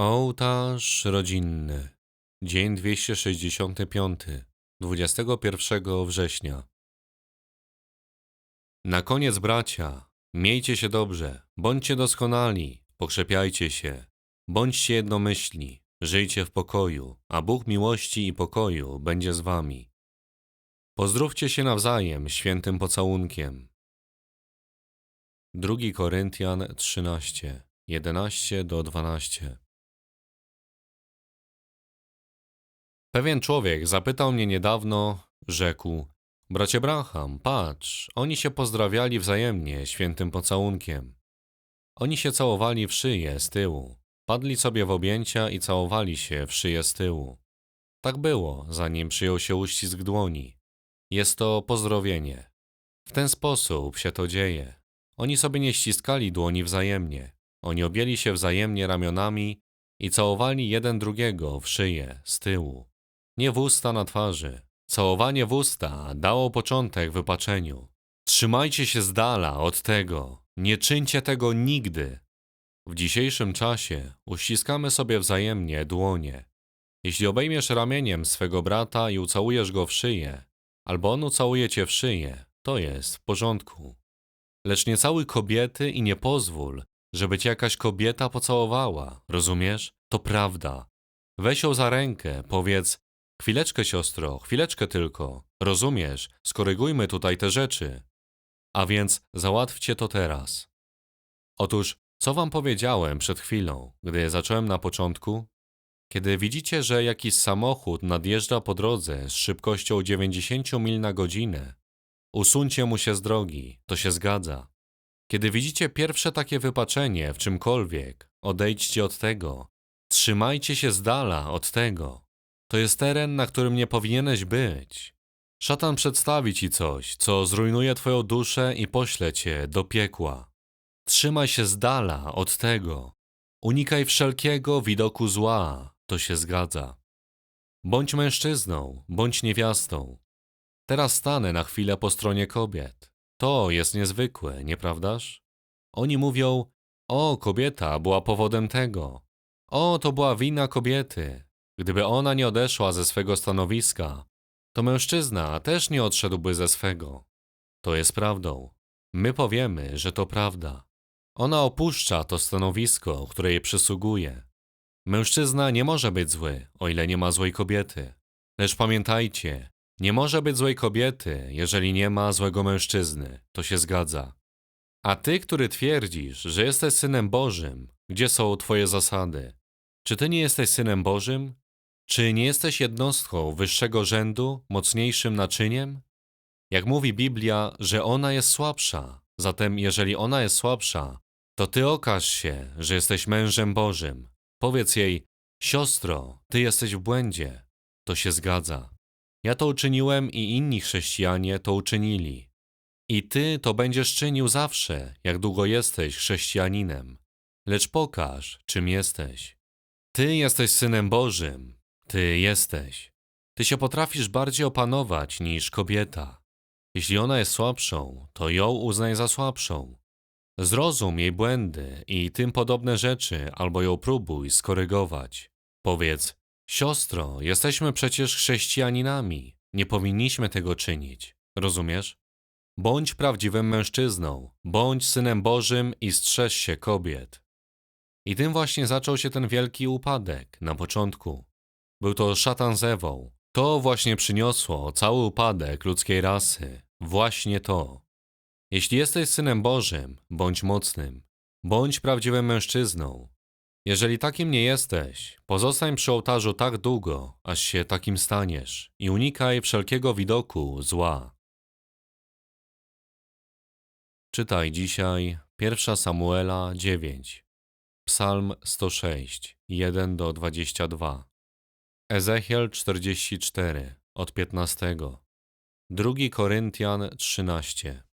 Ołtarz rodzinny. Dzień 265. 21 września. Na koniec, bracia, miejcie się dobrze, bądźcie doskonali, pokrzepiajcie się, bądźcie jednomyślni, żyjcie w pokoju, a Bóg miłości i pokoju będzie z wami. Pozdrówcie się nawzajem świętym pocałunkiem. 2 Koryntian 13, 11 do 12. Pewien człowiek zapytał mnie niedawno, rzekł: Bracie Braham, patrz, oni się pozdrawiali wzajemnie świętym pocałunkiem. Oni się całowali w szyję z tyłu, padli sobie w objęcia i całowali się w szyję z tyłu. Tak było, zanim przyjął się uścisk dłoni. Jest to pozdrowienie. W ten sposób się to dzieje. Oni sobie nie ściskali dłoni wzajemnie. Oni objęli się wzajemnie ramionami i całowali jeden drugiego w szyję z tyłu nie w usta na twarzy. Całowanie w usta dało początek wypaczeniu. Trzymajcie się z dala od tego, nie czyńcie tego nigdy. W dzisiejszym czasie uściskamy sobie wzajemnie dłonie. Jeśli obejmiesz ramieniem swego brata i ucałujesz go w szyję, albo on ucałuje cię w szyję, to jest w porządku. Lecz nie całuj kobiety i nie pozwól, żeby cię jakaś kobieta pocałowała, rozumiesz? To prawda. Weź ją za rękę, powiedz, Chwileczkę, siostro, chwileczkę tylko. Rozumiesz, skorygujmy tutaj te rzeczy. A więc załatwcie to teraz. Otóż, co wam powiedziałem przed chwilą, gdy zacząłem na początku? Kiedy widzicie, że jakiś samochód nadjeżdża po drodze z szybkością 90 mil na godzinę, usuńcie mu się z drogi, to się zgadza. Kiedy widzicie pierwsze takie wypaczenie w czymkolwiek, odejdźcie od tego. Trzymajcie się z dala od tego. To jest teren, na którym nie powinieneś być. Szatan przedstawi ci coś, co zrujnuje twoją duszę i pośle cię do piekła. Trzymaj się z dala od tego. Unikaj wszelkiego widoku zła, to się zgadza. Bądź mężczyzną, bądź niewiastą. Teraz stanę na chwilę po stronie kobiet. To jest niezwykłe, nieprawdaż? Oni mówią: O, kobieta była powodem tego. O, to była wina kobiety. Gdyby ona nie odeszła ze swego stanowiska, to mężczyzna też nie odszedłby ze swego. To jest prawdą. My powiemy, że to prawda. Ona opuszcza to stanowisko, które jej przysługuje. Mężczyzna nie może być zły, o ile nie ma złej kobiety. Lecz pamiętajcie, nie może być złej kobiety, jeżeli nie ma złego mężczyzny. To się zgadza. A ty, który twierdzisz, że jesteś synem Bożym, gdzie są twoje zasady? Czy ty nie jesteś synem Bożym? Czy nie jesteś jednostką wyższego rzędu, mocniejszym naczyniem? Jak mówi Biblia, że ona jest słabsza, zatem jeżeli ona jest słabsza, to ty okaż się, że jesteś mężem Bożym. Powiedz jej, siostro, ty jesteś w błędzie. To się zgadza. Ja to uczyniłem i inni chrześcijanie to uczynili. I ty to będziesz czynił zawsze, jak długo jesteś chrześcijaninem. Lecz pokaż, czym jesteś. Ty jesteś synem Bożym, ty jesteś. Ty się potrafisz bardziej opanować niż kobieta. Jeśli ona jest słabszą, to ją uznaj za słabszą. Zrozum jej błędy i tym podobne rzeczy, albo ją próbuj skorygować. Powiedz, siostro, jesteśmy przecież chrześcijaninami, nie powinniśmy tego czynić. Rozumiesz? Bądź prawdziwym mężczyzną, bądź synem Bożym i strzeż się kobiet. I tym właśnie zaczął się ten wielki upadek na początku. Był to szatan z Ewą. To właśnie przyniosło cały upadek ludzkiej rasy. Właśnie to. Jeśli jesteś synem Bożym, bądź mocnym, bądź prawdziwym mężczyzną. Jeżeli takim nie jesteś, pozostań przy ołtarzu tak długo, aż się takim staniesz i unikaj wszelkiego widoku zła. Czytaj dzisiaj 1 Samuela 9, Psalm 106, 1 do 22. Ezechiel 44 od 15. 2 Koryntian 13.